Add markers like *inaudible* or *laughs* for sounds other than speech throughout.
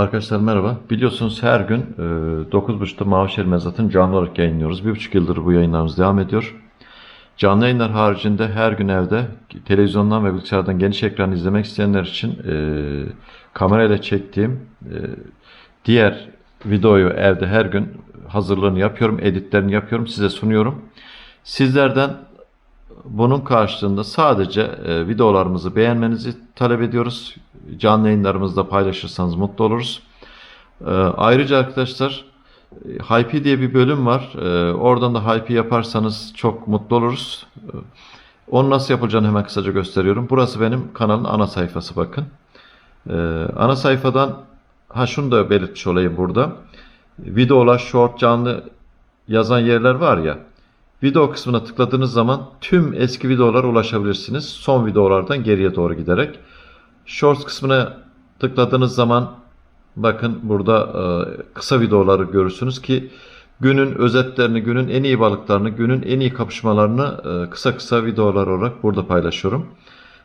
Arkadaşlar merhaba. Biliyorsunuz her gün e, 9.30'da Mavişehir Mezat'ın canlı olarak yayınlıyoruz. Bir buçuk yıldır bu yayınlarımız devam ediyor. Canlı yayınlar haricinde her gün evde televizyondan ve bilgisayardan geniş ekran izlemek isteyenler için e, kamerayla çektiğim e, diğer videoyu evde her gün hazırlığını yapıyorum, editlerini yapıyorum, size sunuyorum. Sizlerden bunun karşılığında sadece e, videolarımızı beğenmenizi talep ediyoruz. Canlı yayınlarımızda paylaşırsanız mutlu oluruz. E, ayrıca arkadaşlar e, Hype diye bir bölüm var. Oradan da Hype yaparsanız çok mutlu oluruz. E, onu nasıl yapılacağını hemen kısaca gösteriyorum. Burası benim kanalın ana sayfası bakın. Ana sayfadan ha şunu da belirtmiş olayım burada. Videolar, short, canlı yazan yerler var ya. Video kısmına tıkladığınız zaman tüm eski videolara ulaşabilirsiniz. Son videolardan geriye doğru giderek. Shorts kısmına tıkladığınız zaman bakın burada e, kısa videoları görürsünüz ki günün özetlerini, günün en iyi balıklarını, günün en iyi kapışmalarını e, kısa kısa videolar olarak burada paylaşıyorum.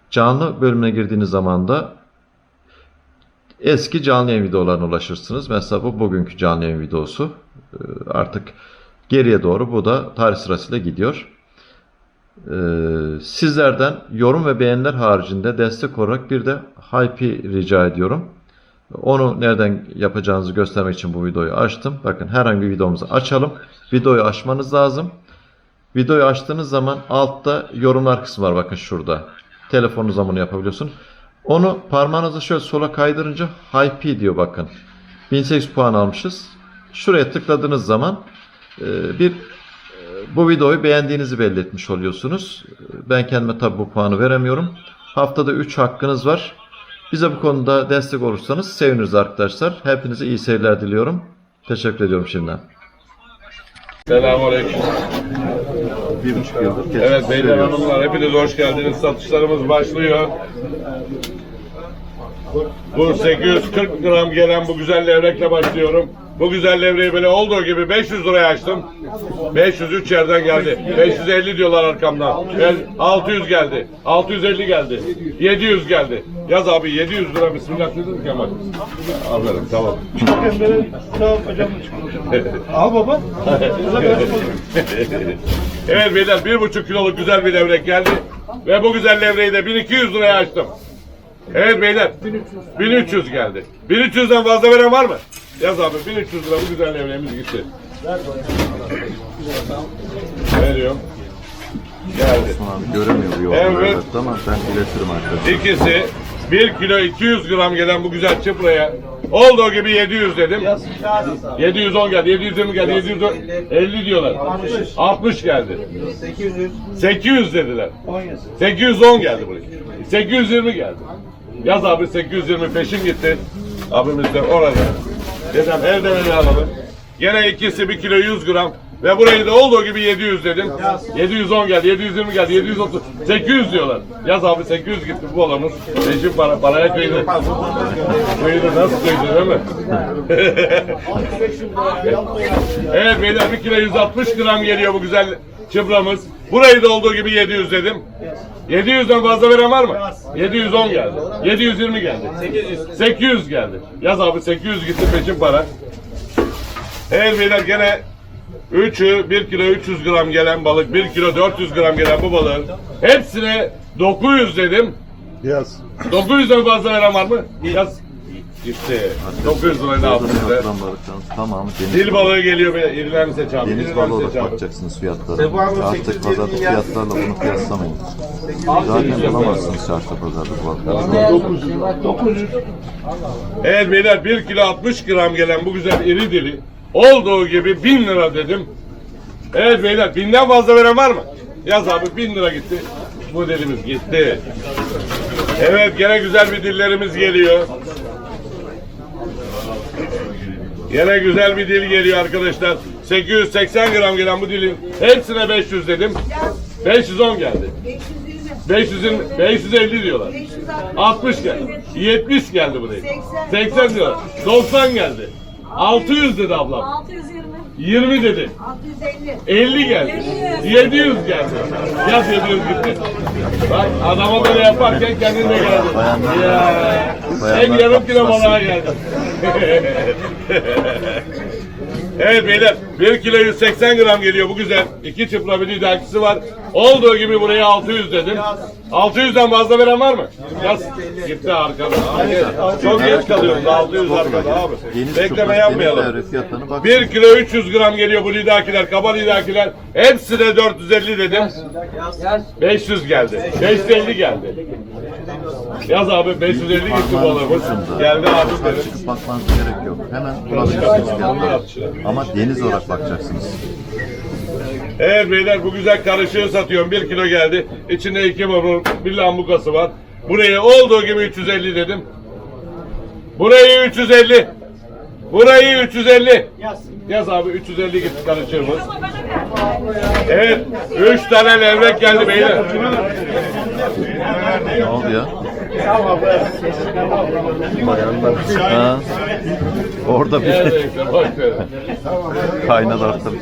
Canlı bölümüne girdiğiniz zaman da eski canlı yayın videolarına ulaşırsınız. Mesela bu bugünkü canlı yayın videosu. E, Artık geriye doğru bu da tarih sırasıyla gidiyor. Ee, sizlerden yorum ve beğeniler haricinde destek olarak bir de hype'i rica ediyorum. Onu nereden yapacağınızı göstermek için bu videoyu açtım. Bakın herhangi bir videomuzu açalım. Videoyu açmanız lazım. Videoyu açtığınız zaman altta yorumlar kısmı var bakın şurada. Telefonunuzla bunu yapabiliyorsun. Onu parmağınızı şöyle sola kaydırınca hype diyor bakın. 1800 puan almışız. Şuraya tıkladığınız zaman bir e, bu videoyu beğendiğinizi belli etmiş oluyorsunuz. Ben kendime tabi bu puanı veremiyorum. Haftada 3 hakkınız var. Bize bu konuda destek olursanız seviniriz arkadaşlar. Hepinize iyi seyirler diliyorum. Teşekkür ediyorum şimdiden. Selamünaleyküm. Bir buçuk yıldır Evet beyler hanımlar hepiniz hoş geldiniz. Satışlarımız başlıyor. Bu 840 gram gelen bu güzel levrekle başlıyorum. Bu güzel levreyi böyle olduğu gibi 500 liraya açtım. 503 yerden geldi. 550 diyorlar arkamdan. Ben 600 geldi. 650 geldi. 700 geldi. Yaz abi 700 lira bismillah dedin Kemal. Aferin tamam. *laughs* Al baba. evet beyler bir buçuk kiloluk güzel bir levrek geldi. Ve bu güzel levreyi de 1200 liraya açtım. Evet beyler. 1300 geldi. 1300'den fazla veren var mı? Yaz abi 1300 lira bu güzel levreğimiz gitti. Veriyorum. Geldi. Abi göremiyor bu yolda Evet. ama ben iletirim arkadaşlar. İkisi 1 kilo 200 gram gelen bu güzel çıpraya olduğu gibi 700 dedim. 710 geldi, 720 geldi, 750 diyorlar. 60 geldi. 800. 800 dediler. 17. 810 geldi buraya. 820 geldi. Yaz abi 820 peşin gitti. Abimiz de orada. Dedem evden ele alalım. Gene ikisi 1 kilo 100 gram. Ve burayı da olduğu gibi 700 dedim. 710 geldi, 720 geldi, 730, 800 diyorlar. Yaz abi 800 gitti bu olamız. Peşin para, paraya kıydı. Kıydı nasıl kıydı değil mi? *laughs* evet beyler 1 kilo 160 gram geliyor bu güzel çıbramız. Burayı da olduğu gibi 700 dedim. 700'den fazla veren var mı? 710 geldi. 720 geldi. 800. 800 geldi. Yaz abi 800 gitti peşin para. Evet beyler gene 3'ü 1 kilo 300 gram gelen balık, 1 kilo 400 gram gelen bu balığın hepsine 900 dedim. Yaz. 900'den fazla veren var mı? Yaz. Gitti. 900 lirayı da aldım size. Tamam. Deniz, Dil balığı geliyor be. İrilerini seç abi. deniz balığı olarak bakacaksınız fiyatlara. Artık 800 pazarda fiyatlarla bunu kıyaslamayın. Zaten bulamazsınız çarşıda pazarda bu balıkları. 900. Evet beyler 1 kilo 60 gram gelen bu güzel iri dili olduğu gibi 1000 lira dedim. Evet beyler binden fazla veren var mı? Yaz abi 1000 lira gitti. Bu dilimiz gitti. Evet gene güzel bir dillerimiz geliyor. Gene güzel bir dil geliyor arkadaşlar. 880 gram gelen bu dilin hepsine 500 dedim. 510 geldi. 520, 550 diyorlar. 60 geldi. 70 geldi buraya. 80 diyorlar. 90 geldi. 600 dedi ablam. 620. 20 dedi. 650. 50 geldi. 700 geldi. Yaz 700 gitti. Bak adama böyle yaparken kendin de geldi. Ya. Hem yarım kilo balığa geldi. evet beyler 1 kilo 180 gram geliyor bu güzel. İki çıpla bir lidakisi var. Olduğu gibi buraya 600 dedim. 600'den fazla veren var mı? Yaz. Gitti arkada. Çok geç kalıyoruz. 600 arkada abi. Bekleme yapmayalım. 1 kilo 300 gram geliyor bu lidakiler, kaba lidakiler. Hepsi de 450 dedim. 500 geldi. 550 geldi. Yaz abi 550 gitti balığımız. Geldi abi benim. Çıkıp bakmanıza gerek yok. Hemen fiyatları. Ama deniz olarak bakacaksınız. Evet beyler bu güzel karışığı satıyorum. 1 kilo geldi. İçinde iki marul, bir lambukası var. Buraya olduğu gibi 350 dedim. Burayı 350. Burayı 350. Yaz abi 350 gitti karışığımız. Evet 3 tane levrek geldi beyler. Ne oldu ya? Ha. Orada bir ver. kaynadı artık.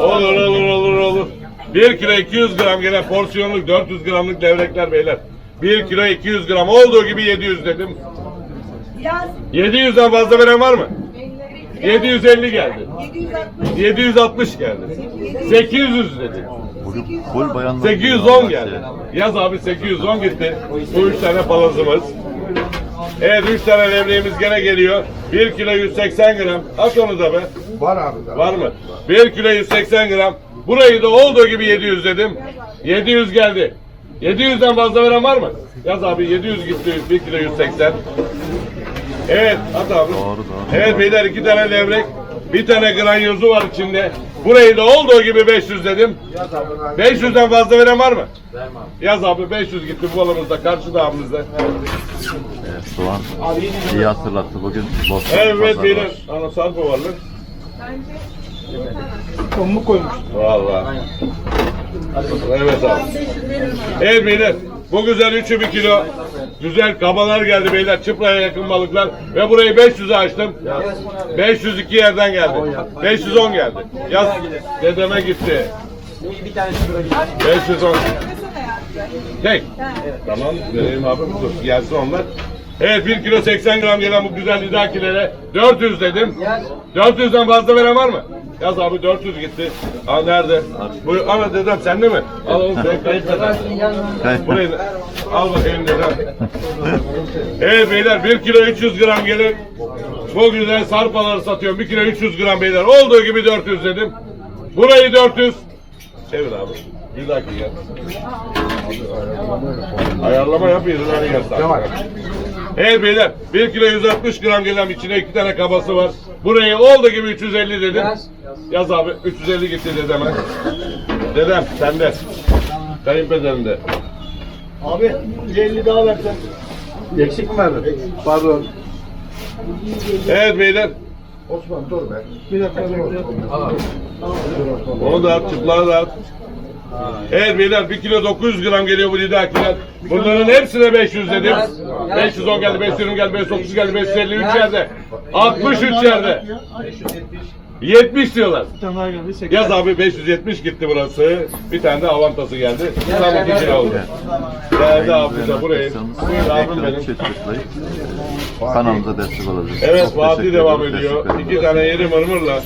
Olur olur olur olur. 1 kilo 200 gram gelen porsiyonluk 400 gramlık levrekler beyler. 1 kilo 200 gram olduğu gibi 700 dedim. Yaz. 700'den fazla veren var mı? 750 geldi. 760. 760 geldi. 800 dedi. Bugün full bayanlar. 810 geldi. Yaz abi 810 gitti. Bu 3 tane palazımız. Evet 3 tane levreğimiz gene geliyor. 1 kilo 180 gram. At onu da be. Var abi da. Var mı? 1 kilo 180 gram. Burayı da olduğu gibi 700 dedim. 700 geldi. 700'den fazla veren var mı? Yaz abi 700 gitti 1 kilo 180. Evet at abi. Doğru, doğru. Evet beyler iki tane levrek. Bir tane granyozu var içinde. Burayı da olduğu gibi 500 dedim. 500'den fazla veren var mı? Yaz abi 500 gitti bu balımızda karşı dağımızda. Evet, soğan iyi hatırlattı bugün. Bostan Evet pazar beyler. var. Ana sarpa var lan. Tombuk koymuş. Vallahi. Evet abi. Evet beyler. Bu güzel üçü bir kilo. Güzel kabalar geldi beyler. Çıpraya yakın balıklar. Ve burayı 500'e açtım. 502 yerden geldi. 510 geldi. Yaz. Dedeme gitti. 510. Tek. Tamam. Vereyim abi. Dur. Gelsin onlar. Evet 1 kilo 80 gram gelen bu güzel lidakilere 400 dedim. 400'den fazla veren var mı? Yaz abi 400 gitti. Al nerede? Buyur ana dedem sende mi? Al oğlum sen kayıt dedem. Burayı al bakayım dedem. Evet beyler 1 kilo 300 gram gelir. Bu güzel sarpaları satıyorum. 1 kilo 300 gram beyler. Olduğu gibi 400 dedim. Burayı 400. Çevir abi. Bir dakika gel. Ayarlama yap yerine gel. Tamam. Evet beyler 1 kilo 160 gram gelen içine iki tane kabası var. Burayı olduğu gibi 350 dedim. Yaz abi 350 gitti dedeme. Dedem sende. Kayınpederinde. Abi 50 daha versen. Eksik mi verdin? Pardon. Evet beyler Osman dur be. Bir dakika dur. onu da at çıplağı da at. Evet beyler 1 kilo 900 gram geliyor bu lidakiler. Bunların hepsine 500 dedim. 510 geldi, 520 geldi, 530 geldi, 553 yerde. 63 yerde. 70 diyorlar. Bir tane daha geldi. 80. Yaz abi 570 gitti burası. Bir tane de avantası geldi. Tam iki kilo oldu. Geldi abi bize burayı. Buyur abim benim. Kanalımıza destek olabilirsiniz. Evet Fatih devam ediyor. İki tane yeri mırmırla.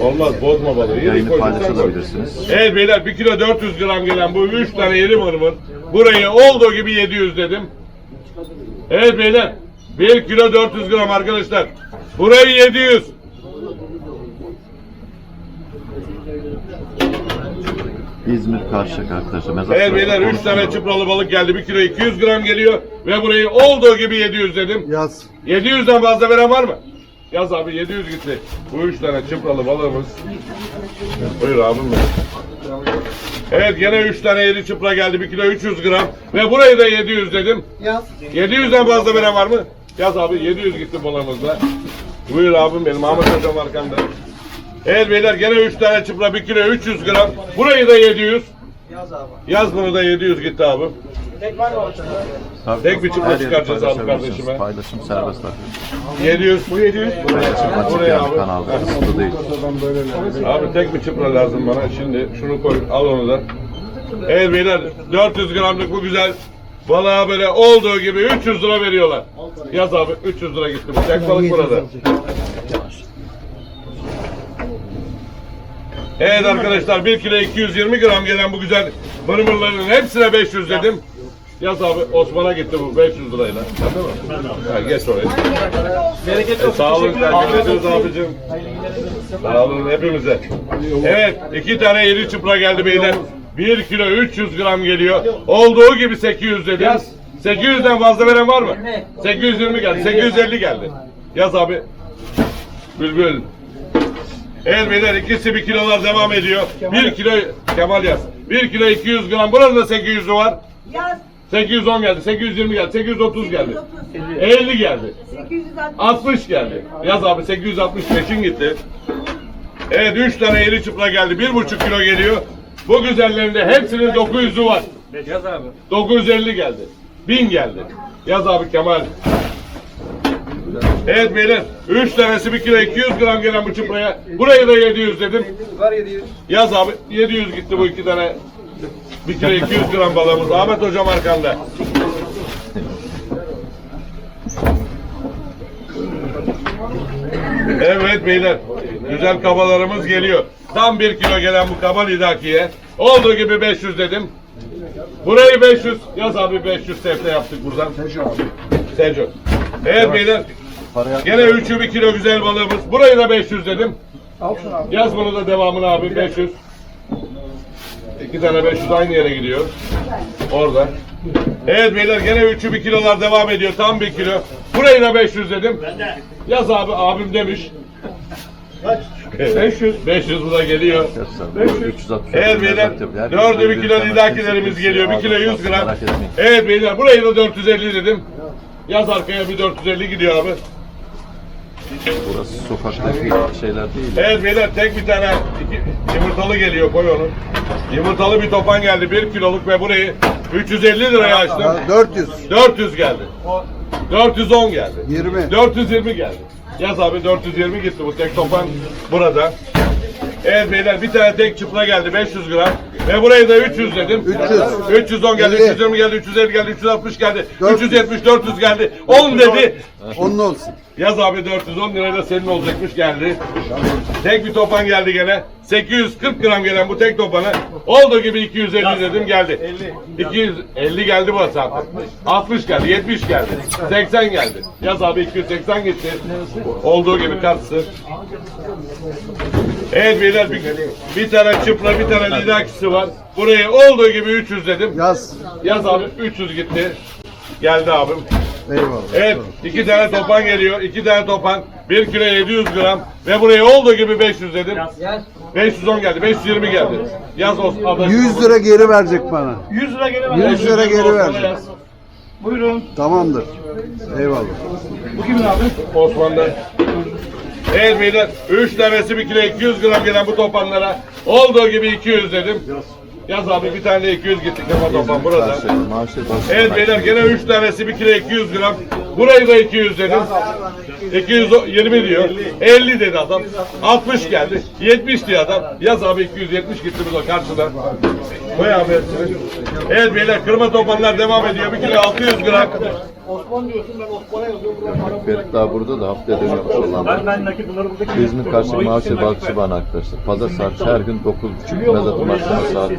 Olmaz bozma balığı. Yayını koy, paylaşabilirsiniz. Evet beyler 1 kilo 400 gram gelen bu 3 tane yeri mırmır. Burayı olduğu gibi 700 dedim. Evet beyler 1 kilo 400 gram arkadaşlar. Burayı 700. İzmir Karşıyaka arkadaşlar. Mezat Evet beyler 3 tane çıpralı balık geldi. 1 kilo 200 gram geliyor. Ve burayı olduğu gibi 700 dedim. Yaz. 700'den fazla veren var mı? Yaz abi 700 gitti. Bu üç tane çıpralı balığımız. Buyur abim benim. Evet gene 3 tane yedi çıpra geldi. 1 kilo 300 gram. Ve burayı da 700 dedim. Yaz. 700'den fazla veren var mı? Yaz abi 700 gitti balığımızda. Buyur abim benim. Ahmet hocam arkamda. Evet beyler gene 3 tane çıpra 1 kilo 300 gram. Burayı da 700. Yaz abi. Yaz bunu da 700 gitti abi. Tabii, Tek bir yerde çıkaracağız abi kardeşime. Paylaşım serbest tabii. 700. Bu 700. Paylaşım açık Buraya abi. kanalda. Kısıtlı değil. Abi tek bir çıpra lazım bana. Şimdi şunu koy. Al onu da. Evet beyler 400 gramlık bu güzel balığa böyle olduğu gibi 300 lira veriyorlar. Yaz abi 300 lira gitti. Tek balık burada. Evet arkadaşlar 1 kilo 220 gram gelen bu güzel mırmırların hepsine 500 dedim. Yaz abi Osman'a gitti bu 500 lirayla. Değil mi? Ha, geç oraya. Bereket E, olsun. sağ olun Teşekkür abicim. Sağ olun hepimize. Evet iki tane yedi çıpra geldi beyler. 1 kilo 300 gram geliyor. Olduğu gibi 800 dedim. 800'den fazla veren var mı? 820 geldi. 850 geldi. Yaz abi. Bülbül. Evet beyler ikisi bir kilolar devam ediyor. 1 kilo Kemal yaz. 1 kilo 200 gram. Buranın da 800'ü var. Yaz. 810 geldi. 820 geldi. 830 geldi. 830. 50 geldi. 860. 60 geldi. Yaz abi 865'in gitti. Evet 3 tane iri çıpla geldi. 1,5 kilo geliyor. Bu güzellerinde hepsinin 900'ü var. Yaz abi. 950 geldi. 1000 geldi. Yaz abi Kemal. Evet beyler 3 tanesi 1 kilo 200 gram gelen bu çıpraya. Burayı da 700 dedim. Var 700. Yaz abi 700 gitti bu iki tane 1 kilo 200 gram balığımız. Ahmet hocam arkanda. Evet beyler. Güzel kabalarımız geliyor. Tam 1 kilo gelen bu kaba lidakiye. Olduğu gibi 500 dedim. Burayı 500. Yaz abi 500 sefte yaptık buradan. Seco abi. Seco. Evet beyler. Gene 3'ü 1 kilo güzel balığımız. Burayı da 500 dedim. Al şunu abi. Yaz bunu da devamını abi 500. İki tane 500 aynı yere gidiyor. Orada. Evet beyler gene 3'ü 1 kilolar devam ediyor. Tam 1 kilo. Burayı da 500 dedim. Yaz abi abim demiş. Kaç? 500. 500 bu da geliyor. 360. Evet beyler. 4'ü 1 kilo lidakilerimiz geliyor. 1 kilo 100 gram. Evet beyler burayı da 450 dedim. Yaz arkaya bir 450 gidiyor abi. Burası sokaktaki şeyler değil. Evet beyler tek bir tane iki, yumurtalı geliyor koy onu. Yumurtalı bir topan geldi 1 kiloluk ve burayı 350 liraya açtım. 400, 400 geldi. 410 geldi. 20. 420 geldi. Yaz abi 420 gitti bu tek topan burada. Evet beyler bir tane tek çıpla geldi 500 gram. Ve burayı da 300 dedim. 300. 310 geldi, 50. 320 geldi, 350 geldi, 360 geldi, 400. 370, 400 geldi, 10 dedi. Onun olsun. Yaz abi 410 lirayla senin olacakmış geldi. Tek bir topan geldi gene. 840 gram gelen bu tek topana olduğu gibi 250 dedim geldi. 250 geldi bu zaten. 60 geldi, 70 geldi, 80 geldi. Yaz abi 280 gitti. Olduğu gibi kartsı. Evet beyler bir, bir tane çıpla bir tane lidakisi var. Burayı olduğu gibi 300 dedim. Yaz. Yaz abi 300 gitti. Geldi abim. Eyvallah. Evet, iki tane topan geliyor. iki tane topan. 1 kilo 700 gram. Ve buraya olduğu gibi 500 dedim. 510 geldi, 520 geldi. Yaz olsun. adaş- 100 lira geri verecek bana. 100 lira gene var. 100 lira geri verecek. yaz. Buyurun. Tamamdır. Eyvallah. Bu kimin abi? Osman'dan. Evet beyler, 3 tanesi 1 kilo 200 gram gelen bu topanlara olduğu gibi 200 dedim. Yaz abi bir tane de 200 gitti kafa topan burada. Evet beyler gene 3 tanesi 1 kilo 200 gram. Burayı da 200 dedim. 220 diyor. 50 dedi adam. 60 geldi. 70 diyor adam. Yaz abi 270 gitti bu da karşıda. Koy abi. Evet beyler kırma topanlar devam ediyor. 1 kilo 600 gram. Osman diyorsun ben Osman'a yazıyorum. Ferit daha burada da haftaya dönüyormuş olan. ben nakit doları buradaki. İzmir Karşı Maaşı Balıkçı Bana arkadaşlar. Pazar saat her gün 9.30 mezatı başlama saati.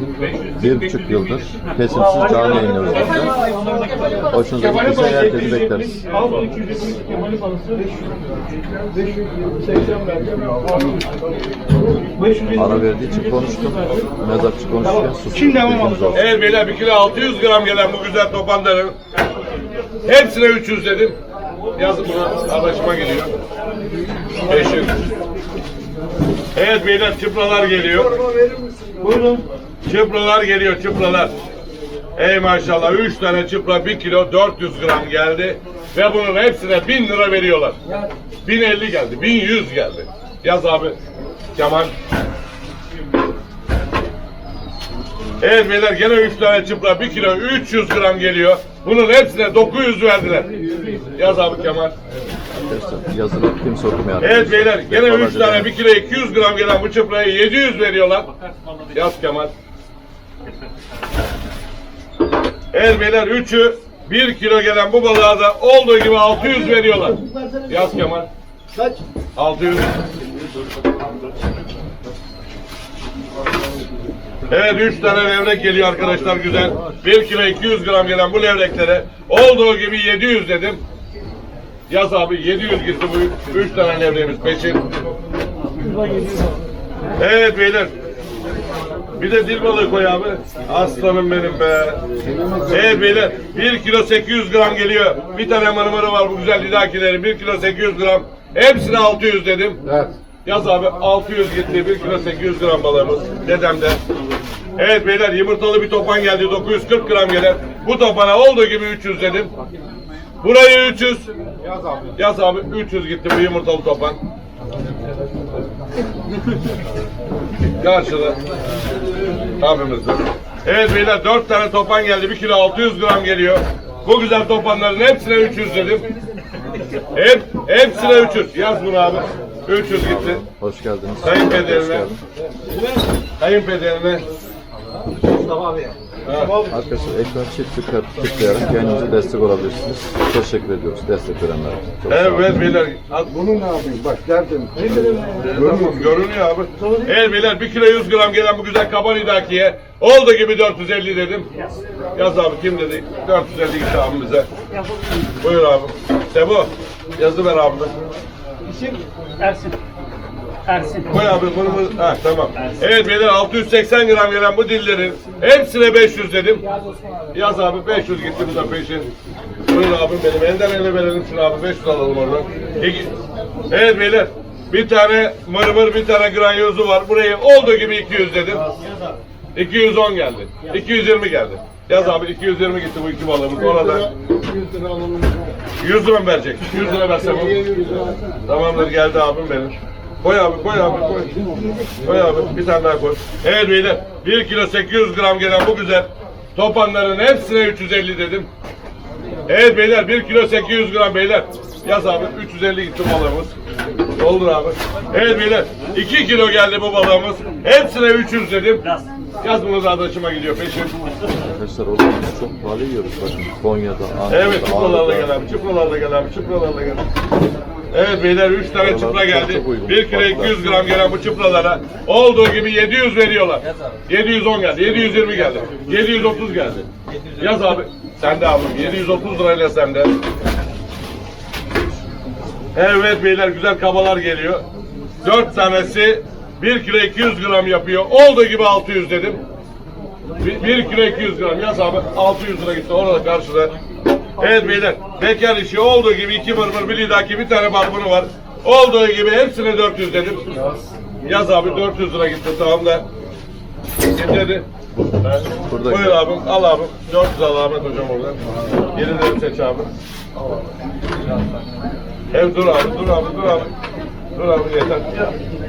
Bir buçuk yıldır kesintisiz canlı yayınlıyoruz. Hoşunuza gittiyse herkesi bekleriz. Al bu 220 Kemal'in parası. 580 verdim. 550. Ara verdiği için konuştum. Mezatçı konuşurken sustum. Şimdi devam olsun. Evet beyler 1 kilo 600 gram gelen bu güzel topanların hepsine 300 dedim. Yazın buna arkadaşıma geliyor. 500. Evet beyler çıpralar geliyor. Buyurun. Çıpralar geliyor çıpralar. Ey maşallah 3 tane çıpra 1 kilo 400 gram geldi. Ve bunun hepsine 1000 lira veriyorlar. 1050 geldi, 1100 geldi. Yaz abi. Kemal. Evet beyler gene 3 tane çıpra 1 kilo 300 gram geliyor. Bunun hepsine 900 verdiler. Yaz abi Kemal. Arkadaşlar yazılı kimse okumuyor. Evet beyler gene 3 Defalarca tane denedim. 1 kilo 200 gram gelen bu çıprayı 700 veriyorlar. Yaz Kemal. Evet beyler 3'ü 1 kilo gelen bu balığa da olduğu gibi 600 veriyorlar. Yaz Kemal. Kaç? 600. Evet 3 tane levrek geliyor arkadaşlar güzel. 1 kilo 200 gram gelen bu levreklere olduğu gibi 700 dedim. Yaz abi 700 gitti bu 3 tane levreğimiz peşin. Evet beyler. Bir de dil balığı koy abi. Aslanım benim be. Evet beyler 1 kilo 800 gram geliyor. Bir tane mırmırı var bu güzel lidakilerin 1 kilo 800 gram. Hepsine 600 dedim. Evet. Yaz abi 600 gitti 1 kilo 800 gram balığımız dedemde. Evet beyler yumurtalı bir topan geldi 940 gram gelen. Bu topana olduğu gibi 300 dedim. Burayı 300. Yaz abi. Yaz abi 300 gitti bu yumurtalı topan. Karşıda. Abimizde. Evet beyler 4 tane topan geldi 1 kilo 600 gram geliyor. Bu güzel topanların hepsine 300 dedim. Hep, hepsine 300. Yaz bunu abi. 300 gitti. Hoş geldiniz. Kayınpederine. Arkadaşlar ekran çift tıkla, tıklayarak yayınımıza destek olabilirsiniz. Teşekkür ediyoruz destek verenlere. Çok. Evet beyler. Bunu ne yapayım? Bak derdim. Tamam, görünüyor abi. Evet beyler 1 kilo 100 gram gelen bu güzel kaban idakiye oldu gibi 450 dedim. Yaz abi kim dedi? 450 gitti abimize. Buyur abi. Sebo. Yazı ver abi. İsim Ersin. Ersin. Koy abi bunu bunu. Ha tamam. Evet beyler 680 gram gelen bu dillerin hepsine 500 dedim. Yaz abi 500 gitti bu da peşin. Buyur abim benim. Elden ele verelim şunu abi. 500 alalım oradan. İki- Evet beyler. Bir tane mırmır bir tane granyozu var. Burayı olduğu gibi 200 dedim. 210 geldi. 220 geldi. Yaz abi 220 gitti bu iki balığımız. Ona da 100 lira alalım. 100 lira mı verecek? 100 lira versem. Tamamdır geldi abim benim. Koy abi koy abi koy. Koy abi bir tane daha koy. Evet beyler 1 kilo 800 gram gelen bu güzel topanların hepsine 350 dedim. Evet beyler 1 kilo 800 gram beyler. Yaz abi 350 gitti balığımız. Doldur abi. Evet beyler 2 kilo geldi bu balığımız. Hepsine 300 dedim. Yaz bunu da adaşıma gidiyor peşin. Arkadaşlar o zaman çok pahalı yiyoruz. Bakın Konya'da, Ankara'da, Evet çıpralarla Ağrı'da. gel abi, çıpralarla gel abi, gel. Evet beyler 3 tane çıpra geldi. Çok uygun. 1 kilo 200 gram gelen bu çıpralara olduğu gibi 700 veriyorlar. 710 geldi, 720 geldi, 730 geldi. Yaz abi. Sen de abim 730 lirayla sende. Evet beyler güzel kabalar geliyor. 4 tanesi 1 kilo 200 gram yapıyor. Olduğu gibi 600 dedim. 1 kilo 200 gram yaz abi 600 lira gitti orada karşıda. Evet beyler bekar işi olduğu gibi iki mırmır bir lidaki bir tane barbunu var. Olduğu gibi hepsine 400 dedim. Yaz abi 400 lira gitti tamam da. Getirdi. Burada Buyur abim al abim. 400 al Ahmet hocam oradan. Yerileri seç abi. Hem dur abi dur abi dur abi. Dur abi yeter.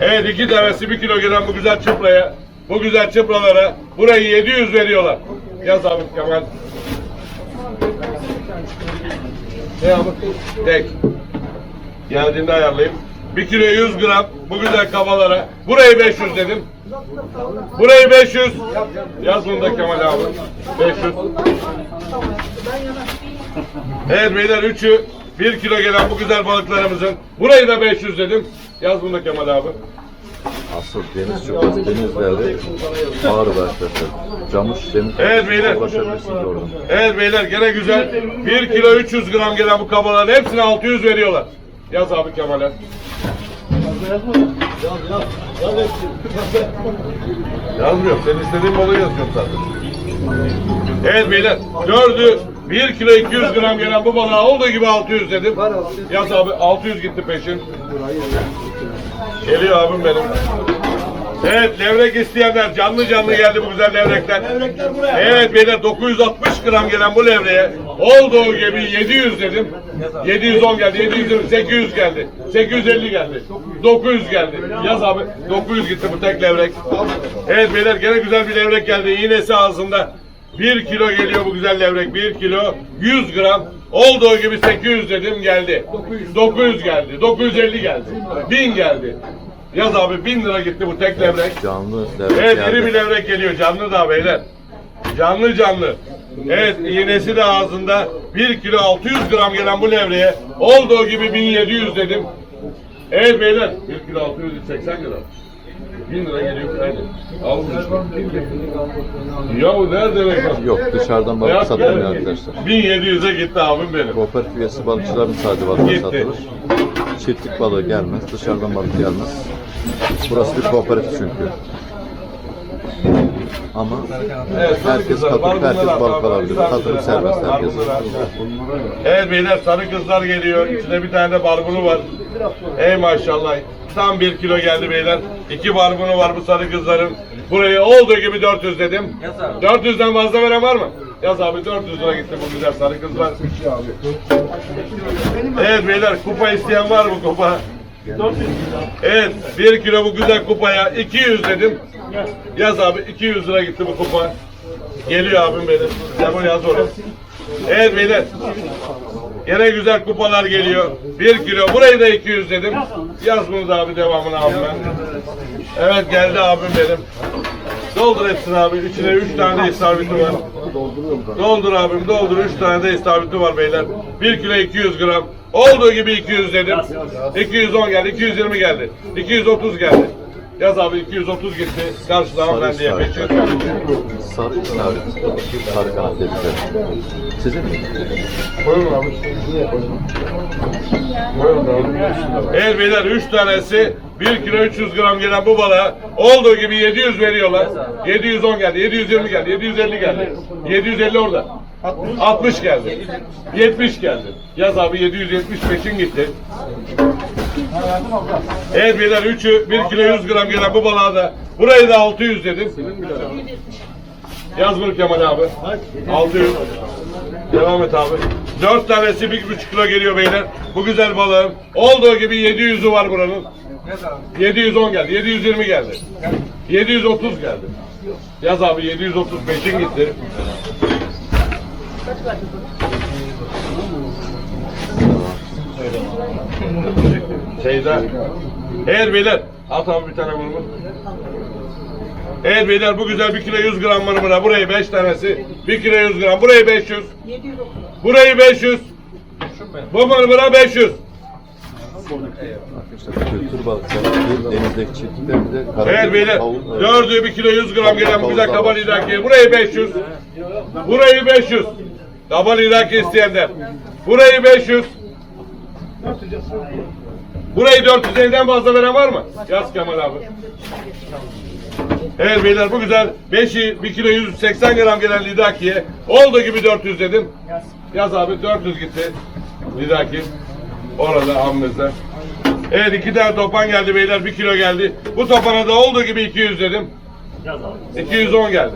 Evet iki tanesi bir kilo gelen bu güzel çıpraya. Bu güzel çıpralara burayı 700 veriyorlar. Yaz abi Kemal. Ne abi? Tek. Geldiğinde ayarlayayım. 1 kilo 100 gram bu güzel kabalara. Burayı 500 dedim. Burayı 500. Yaz bunu da Kemal abi. 500. Evet beyler üçü 1 kilo gelen bu güzel balıklarımızın. Burayı da 500 dedim. Yaz bunu da Kemal abi. Asıl deniz çuprası, denizlerde Ağrı'da arkadaşlar. Camış deniz Evet, beyler. ulaşabilirsiniz oradan. Evet beyler gene güzel. 1 kilo 300 gram gelen bu kabaların hepsine 600 veriyorlar. Yaz abi Kemal'e. Yazmıyorum. Sen istediğin balığı yazıyorum zaten. Evet beyler. Dördü 1 kilo 200 gram gelen bu balığa olduğu gibi 600 dedim. Yaz abi 600 gitti peşin. Geliyor abim benim. Evet levrek isteyenler canlı canlı geldi bu güzel levrekler. Levrekler buraya. Evet beyler 960 gram gelen bu levreye olduğu gibi 700 dedim. 710 geldi. 720, 800 geldi. 850 geldi. 900 geldi. Yaz abi. 900 gitti bu tek levrek. Evet beyler gene güzel bir levrek geldi. İğnesi ağzında. 1 kilo geliyor bu güzel levrek. 1 kilo 100 gram. Olduğu gibi 800 dedim geldi. 900 geldi. 950 geldi. 1000 geldi. Yaz abi 1000 lira gitti bu tek levrek. Canlı levrek Evet iri bir levrek geliyor canlı da beyler. Canlı canlı. Evet iğnesi de ağzında 1 kilo 600 gram gelen bu levreye olduğu gibi 1700 dedim. Evet beyler 1 kilo 680 gram. 1000 lira geliyor aynen. Al bunu. Ya nerede reklam? Yok dışarıdan balık satılmıyor arkadaşlar. 1700'e gitti abim benim. Kooperatif üyesi balıkçıların sadece balığı Gitti. satılır. Çiftlik balığı gelmez. Dışarıdan balık gelmez. Burası bir kooperatif çünkü. Ama Evet, herkes var herkes balık var alabilir. var serbest herkes. Evet beyler sarı kızlar geliyor. İçinde bir tane de barbunu var. Ey maşallah. Tam bir kilo geldi beyler. İki barbunu var bu sarı kızların. Buraya olduğu gibi 400 dedim. 400'den fazla veren var mı? Yaz abi 400 lira gitti bu güzel sarı kızlar. Evet beyler kupa isteyen var mı kupa? Evet 1 kilo bu güzel kupaya 200 dedim. Yaz abi 200 lira gitti bu kupa. Geliyor abim benim. Sen bunu yaz oraya. Evet beyler. Gene güzel kupalar geliyor. 1 kilo. Burayı da 200 dedim. Yaz bunu da abi devamını abi ben. Evet geldi abim benim. Doldur hepsini abi. İçine 3 tane istavrit'i var. Doldur abim doldur. 3 tane de istavrit'i var beyler. 1 kilo 200 gram. Olduğu gibi 200 dedim. 210 geldi. 220 geldi. 230 geldi. Yaz abi 230 gitti. Karşıda Sarı hanımefendiye sarı. 500 Sarı sarı. Sarı kanat dedikleri. Sizin mi? Koyun abi. Koyun abi. Evet beyler 3 tanesi 1 kilo 300 gram gelen bu balığa olduğu gibi 700 veriyorlar. 710 geldi, 720 geldi, 750 geldi. 750 orada. 60 geldi. 70 geldi. Yaz abi 775'in gitti. Evet beyler 3'ü 1 kilo 100 gram gelen bu balığa da burayı da 600 dedim. Yaz bunu Kemal abi. 600. Devam et abi. 4 tanesi 1,5 kilo geliyor beyler. Bu güzel balığın. Olduğu gibi 700'ü var buranın. 710 geldi. 720 geldi. 730 geldi. Yaz abi 735'in gitti. Şeyde. Eğer beyler. At abi bir tane bunu. Evet beyler bu güzel 1 kilo 100 gram mırmıra. Burayı 5 tanesi. 1 kilo 100 gram. Burayı 500. Burayı 500. Bu mırmıra 500. Arkadaşlar bir Karadeniz beyler. Dördü 1 kilo 100 gram gelen bu güzel kabal idaki. Burayı 500. Burayı 500. Kabal idaki isteyenler. Burayı 500. Burayı 450'den fazla veren var mı? Yaz Kemal abi. Evet beyler bu güzel 5'i 1 kilo 180 gram gelen lidakiye olduğu gibi 400 dedim. Yaz abi 400 gitti. Lidaki. Orada hamlede. Evet iki tane topan geldi beyler 1 kilo geldi. Bu topana da olduğu gibi 200 dedim. 210 geldi.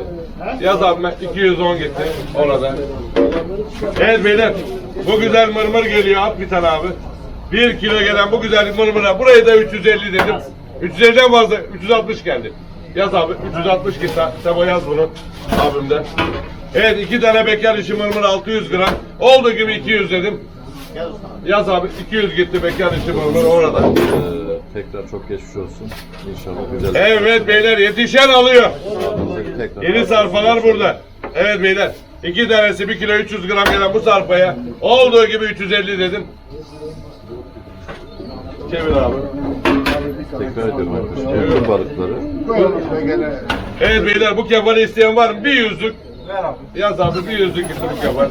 Yaz abi ben 210 gitti orada. Evet beyler bu güzel mırmır geliyor at bir tane abi. 1 kilo gelen bu güzel mırmıra burayı da 350 dedim. 350'den fazla 360 geldi. Yaz abi 360 git Sebo yaz bunu abimden. Evet iki tane bekar işi mırmır 600 gram. Olduğu gibi 200 dedim. Yaz abi 200 gitti bekar işi mırmır orada. Ee, tekrar çok geçmiş olsun. İnşallah güzel. Evet beyler yetişen alıyor. Tekrar. Yeni sarfalar burada. Evet beyler. iki tanesi 1 kilo 300 gram gelen bu sarfaya olduğu gibi 350 dedim. Çevir abi. Tekrar ediyorum arkadaşlar. Kültür balıkları. Evet beyler bu kefali isteyen var mı? Bir yüzlük. Yaz abi bir yüzlük gitti bu kefal.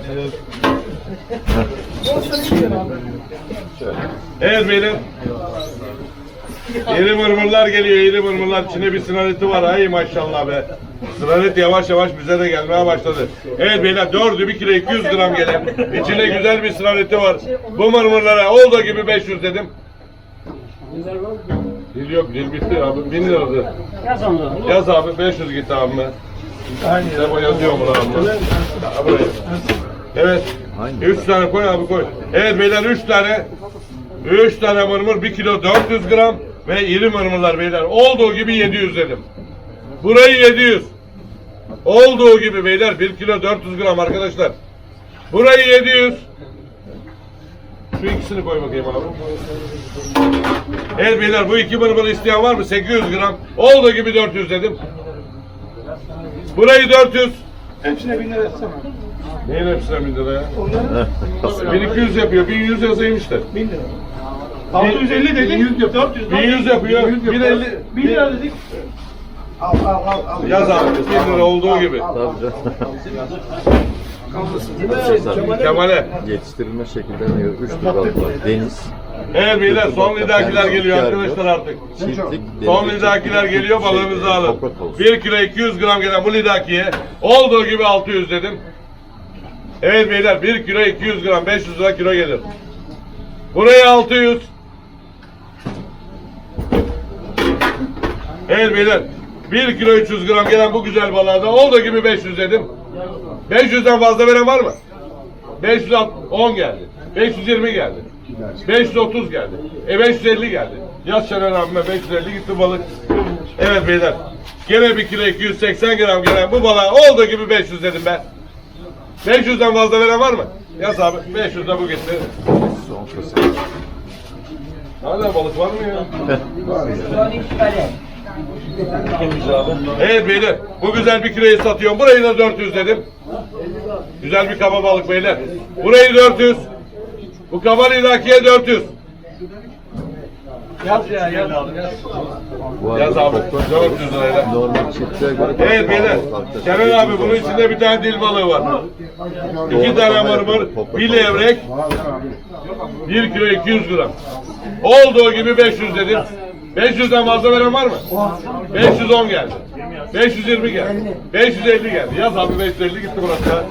Evet beyler. Yeni mırmırlar geliyor, yeni mırmırlar. İçinde bir sınareti var. Ay maşallah be. Sınaret yavaş yavaş bize de gelmeye başladı. Evet beyler dördü bir kilo 200 gram gelen. İçinde güzel bir sınareti var. Bu mırmırlara olduğu gibi 500 dedim. Dil yok, dil bitti abi. 1000 liradı. Yaz abi 500 gitti abime. Aynen. Sen bu yazıyor mu abi? Buraya. Evet. Aynı. 3 tane koy abi koy. Evet beyler 3 tane 3 tane mırmır 1 kilo 400 gram ve iri mırmırlar beyler. Olduğu gibi 700 dedim. Burayı 700. Olduğu gibi beyler 1 kilo 400 gram arkadaşlar. Burayı 700. Şu ikisini koy bakayım abi. Evet beyler bu iki mırmırı isteyen var mı? 800 gram. Olduğu gibi 400 dedim. Burayı 400. Hepsine bin lira etsene. Neyin hepsine 1000 lira ya? 1200 yapıyor. 1100 yazayım işte. Bin lira. 650 dedik. 100 yap. 400. 1100 yapıyor. 150. 1 lira dedik. Al al al. al. Yaz abi. 1000 lira olduğu gibi. Tabii canım. *laughs* Kemal'e. Yetiştirilme şekillerine göre 3 tür var. Deniz, Evet beyler son lidakiler geliyor arkadaşlar artık. çiftlik, Son lidakiler geliyor balığımızı alın. Kokot balığı. 1 kilo 200 gram gelen bu lidakiye olduğu gibi 600 dedim. Evet beyler 1 kilo 200 gram 500 lira kilo gelir. Buraya 600. Evet beyler 1 kilo 300 gram gelen bu güzel balığa da olduğu gibi 500 dedim. 500'den fazla veren var mı? 510 geldi. 520 geldi. 530 geldi. E 550 geldi. Yaz Şener abime 550 gitti balık. Evet beyler. Gene bir kilo 280 gram gelen bu balığa olduğu gibi 500 dedim ben. 500'den fazla veren var mı? Yaz abi 500'de bu gitti. Hala balık var mı ya? Evet beyler bu güzel bir kiloyu satıyorum. Burayı da 400 dedim. Güzel bir kaba balık beyler. Burayı 400. Bu kaba lidakiye 400. Yaz ya yaz. Yaz arada abi kokot 400 lirayla. Evet beyler. Kenan abi bunun içinde bir tane dil balığı var. İki tane mırmır, bir levrek, bir kilo 200 gram. Olduğu gibi 500 dedim. 500'den fazla veren var mı? 510 geldi. 520 geldi. 550 geldi. Yaz abi 550 gitti burası.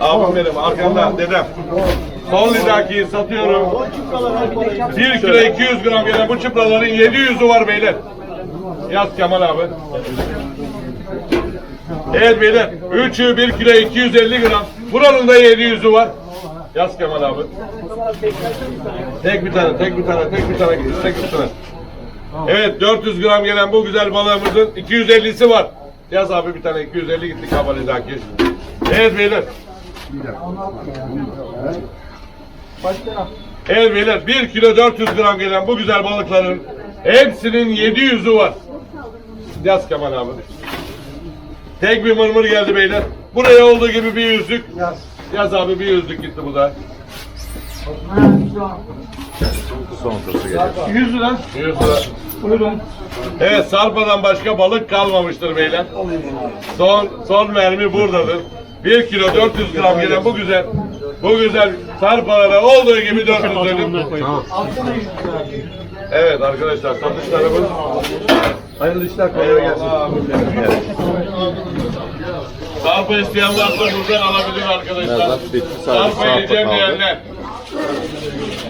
Abim benim arkamda dedem. Son lidakiyi satıyorum. 1 kilo 200 gram gelen bu çıpraların 700'ü var beyler. Yaz Kemal abi. Evet beyler. Üçü 1 kilo 250 gram. Buranın da 700'ü var. Yaz Kemal abi. Tek bir tane, tek bir tane, tek bir tane gidiyor. Tek bir tane. Evet 400 gram gelen bu güzel balığımızın 250'si var. Yaz abi bir tane 250 gitti kabalidaki. Evet beyler. Evet beyler 1 kilo 400 gram gelen bu güzel balıkların hepsinin 700'ü var. Yaz Kemal abi. Tek bir mırmır geldi beyler. Buraya olduğu gibi bir yüzlük. Yaz. Yaz abi bir yüzlük gitti bu da. Son kısım geliyor. 100 lira. 100 lira. Buyurun. Evet sarpadan başka balık kalmamıştır beyler. Son son mermi buradadır. 1 kilo 400 gram gelen bu güzel bu güzel sarpalara olduğu gibi 400 dedim. Evet arkadaşlar satışlarımız Hayırlı işler kolay gelsin. Sarpa isteyen varsa buradan alabilir arkadaşlar. Sarpa yiyeceğim diyenler. Thank you.